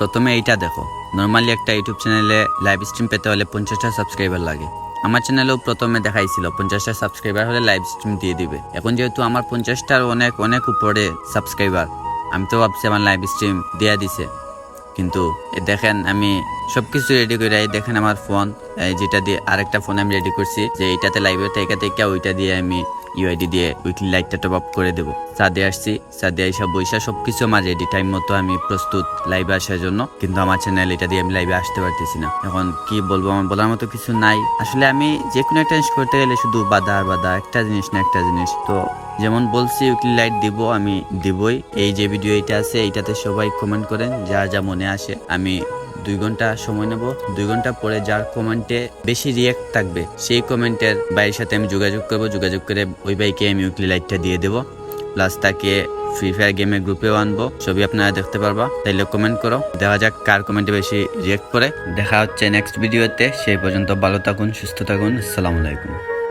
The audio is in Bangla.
প্রথমে এইটা দেখো। নর্মালি একটা ইউটিউব চ্যানেলে লাইভ স্ট্রিম পেতে হলে পঞ্চাশটা সাবস্ক্রাইবার লাগে। আমার চ্যানেলেও প্রথমে দেখাইছিল, পঞ্চাশটা সাবস্ক্রাইবার হলে লাইভ স্ট্রিম দিয়ে দিবে। এখন যেহেতু আমার পঞ্চাশটার অনেক অনেক উপরে সাবস্ক্রাইবার আমি তো ভাবছি আমার লাইভ স্ট্রিম দেয়া দিছে। কিন্তু দেখেন, আমি সবকিছু রেডি করে দেখেন আমার ফোন যেটা দিয়ে আরেকটা ফোন আমি রেডি করছি, যে এইটাতে লাইভে থেকে থেকে ওইটা দিয়ে আমি ইউআইডি দিয়ে উইকলি লাইটটা টপ আপ করে দেবো। সাদে আসছি সাদে আইসা বৈশা সবকিছু আমার রেডি টাইম মতো আমি প্রস্তুত লাইভে আসার জন্য। কিন্তু আমার চ্যানেল এটা দিয়ে আমি লাইভে আসতে পারতেছি না। এখন কি বলব, আমার বলার মতো কিছু নাই। আসলে আমি যে কোনো একটা জিনিস করতে গেলে শুধু বাধা আর বাধা, একটা জিনিস না একটা জিনিস। তো যেমন বলছি উইকলি লাইট দিব, আমি দিবই। এই যে ভিডিও এটা আছে, এইটাতে সবাই কমেন্ট করেন, যা যা মনে আসে, আমি দুই ঘণ্টা সময় নেব। দুই ঘণ্টা পরে যার কমেন্টে বেশি রিয়াক্ট থাকবে, সেই কমেন্টের বাইরের সাথে আমি যোগাযোগ করব। যোগাযোগ করে ওই বাইকে আমি উইকলি লাইটটা দিয়ে দেবো। প্লাস তাকে ফ্রি ফায়ার গেমের গ্রুপেও আনব। ছবি আপনারা দেখতে পারবা। তাইলে কমেন্ট করো। দেখা যাক কার কমেন্টে বেশি রিয়াক্ট করে। দেখা হচ্ছে নেক্সট ভিডিওতে সেই পর্যন্ত ভালো থাকুন, সুস্থ থাকুন। আসসালামু আলাইকুম।